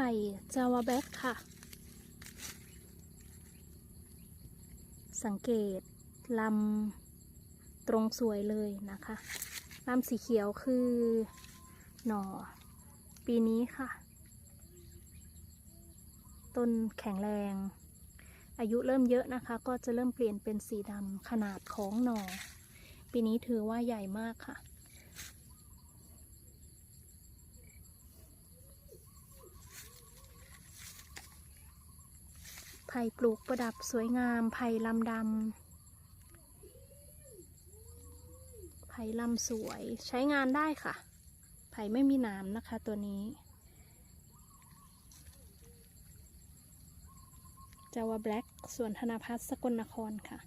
ผ่จาวาแบ็กค่ะ สังเกตลำตรงสวยเลยนะคะลำสีเขียวคือหน่อ ปีนี้ค่ะ ต้นแข็งแรง อายุเริ่มเยอะนะคะ ก็จะเริ่มเปลี่ยนเป็นสีดำขนาดของหน่อ ปีนี้ถือว่าใหญ่มากค่ะ ไผ่ปลูกประดับสวยงาม ไผ่ลำดำ ไผ่ลำสวยใช้งานได้ค่ะ ไผ่ไม่มีหนามนะคะตัวนี้จาวาแบล็กส่วนธนพัฒน์สกลนครค่ะ